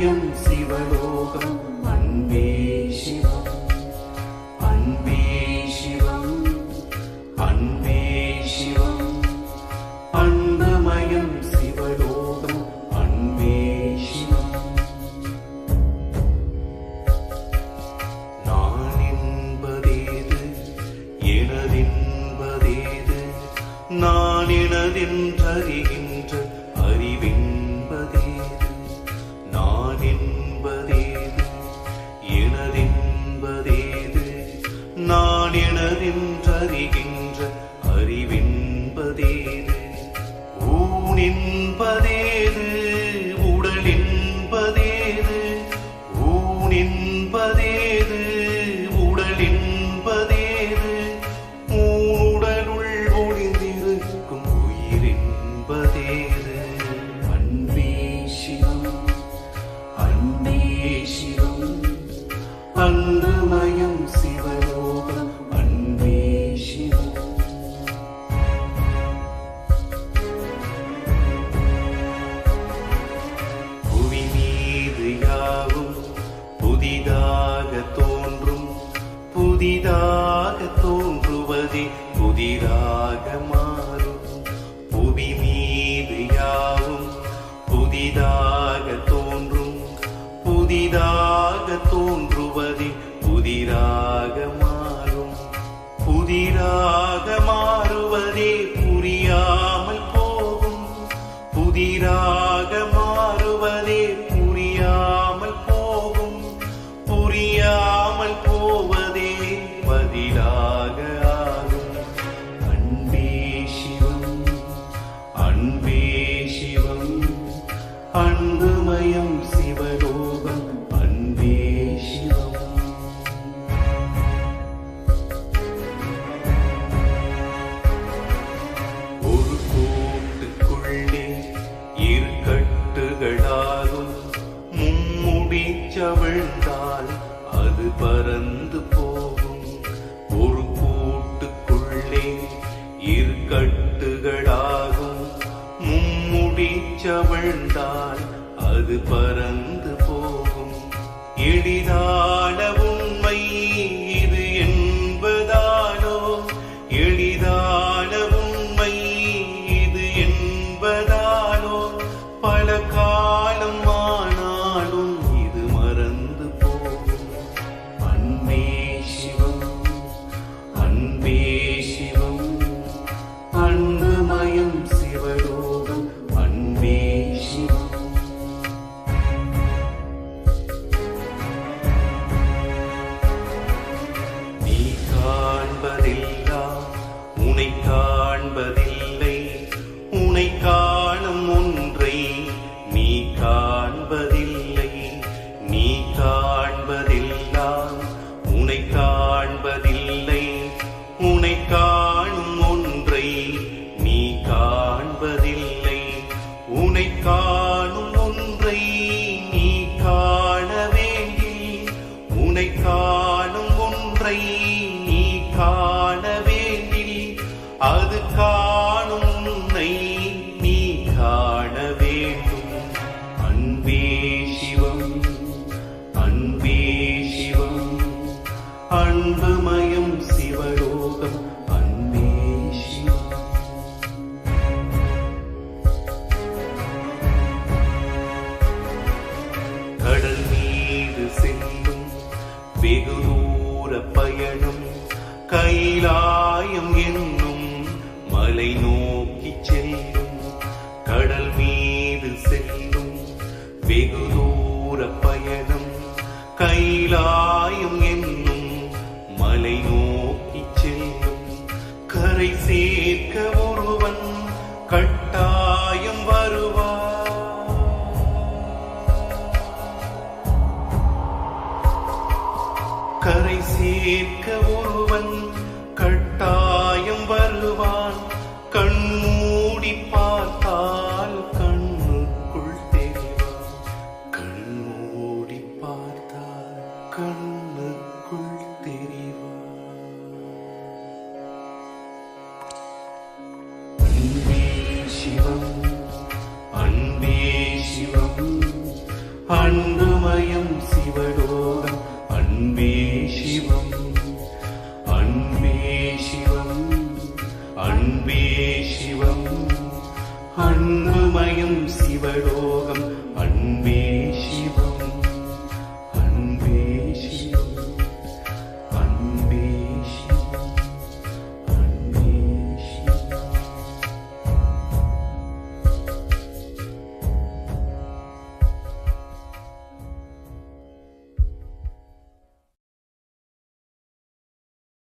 சிவலோகம். அன்பே சிவம். அன்பே சிவம். அன்பே சிவம். அன்பமயம் சிவலோகம். அன்பே சிவம். நான் என்பதேது எனதென்பதேது? நான் எனதென்றறிகின்ற நான் எனதென்றறிகின்ற அறிவென்பதேது? ஊன் என்பதேது உடல் புதிதாக தோன்றுவதே புதிதாக மாறும். புவி அன்புமயம் சிவலோகம் அன்பே சிவம். ஒரு கூட்டுக்குள்ளே இரு கட்டுகளாகும் மும்முடி சவிழ்ந்தால் அது பறந்து போகும். ஒரு கூட்டுக்குள்ளே இருக்கட்டுகள் அது காண வேண்டி அது காணும் உன்னை நீ காண வேண்டும். அன்பே சிவம் அன்பே சிவம் அன்புமயம் சிவலோகம் அன்பே சிவம். கடல் கைலாயம் என்னும் மலை நோக்கி செல்லும் கடல் மீது செல்லும் வெகு தூர பயணம் கைலாயம் கண்ணுக்குள் தெரிவோம் அன்பே சிவம் அன்பே சிவம். அன்புமயம் சிவலோகம் அன்பே அன்புமயம் சிவலோகம்